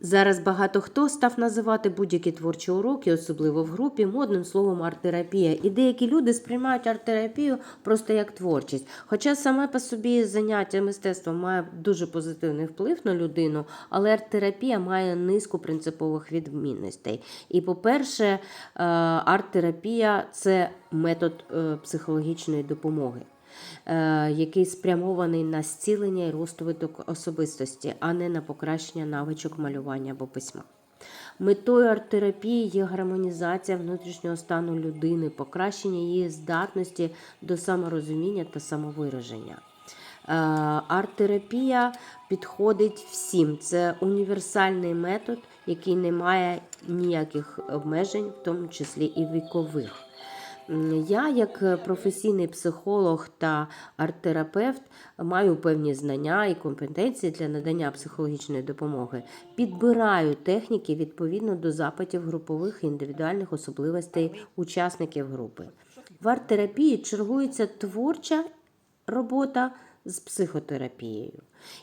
Зараз багато хто став називати будь-які творчі уроки, особливо в групі, модним словом арт-терапія. І деякі люди сприймають арт-терапію просто як творчість. Хоча саме по собі заняття мистецтвом має дуже позитивний вплив на людину, але арт-терапія має низку принципових відмінностей. І, по-перше, е, арт-терапія це метод е, психологічної допомоги. Е, Який спрямований на зцілення і розвиток особистості, а не на покращення навичок малювання або письма. Метою арт-терапії є гармонізація внутрішнього стану людини, покращення її здатності до саморозуміння та самовираження. Е, Арт-терапія підходить всім. Це універсальний метод, який не має ніяких обмежень, в тому числі і вікових. Я, як е, професійний психолог та арт-терапевт, маю певні знання і компетенції для надання психологічної допомоги. Підбираю техніки відповідно до запитів групових і індивідуальних особливостей учасників групи. В арт-терапії чергується творча робота з психотерапією.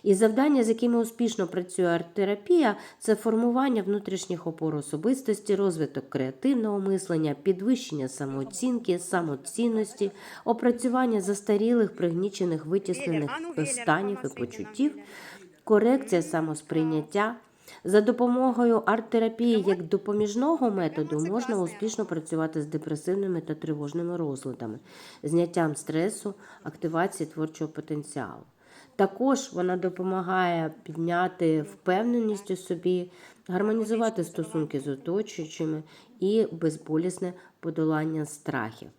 І завдання, з якими успішно працює арт-терапія, це формування внутрішніх опор особистості, розвиток креативного мислення, підвищення самооцінки, самоцінності, опрацювання застарілих, пригнічених, витіснених станів і почуттів, корекція самосприйняття. За допомогою арт-терапії як допоміжного методу можна успішно працювати з депресивними та тривожними розладами, зняттям стресу, активації творчого потенціалу. Також вона допомагає підняти впевненість у собі, гармонізувати стосунки з оточуючими і безболісне подолання страхів.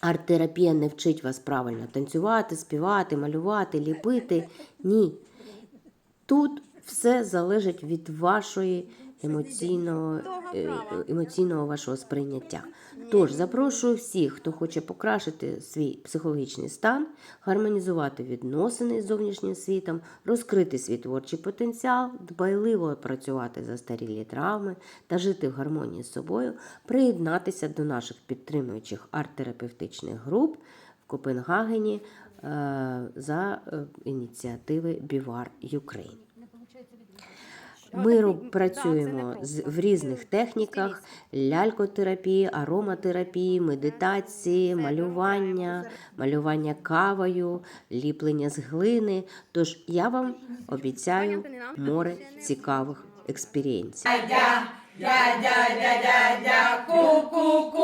Арт-терапія не вчить вас правильно танцювати, співати, малювати, ліпити. Ні. Тут все залежить від вашої емоційного, е, емоційного вашого сприйняття. Тож запрошую всіх, хто хоче покращити свій психологічний стан, гармонізувати відносини з зовнішнім світом, розкрити свій творчий потенціал, дбайливо працювати за старілі травми та жити в гармонії з собою, приєднатися до наших підтримуючих арт-терапевтичних груп в Копенгагені е, за е, ініціативи Бівар Ukraine. Ми працюємо з, в різних техніках: лялькотерапії, ароматерапії, медитації, малювання, малювання кавою, ліплення з глини. Тож я вам обіцяю море цікавих експірієнсів. Ку-ку-ку-ку-ку,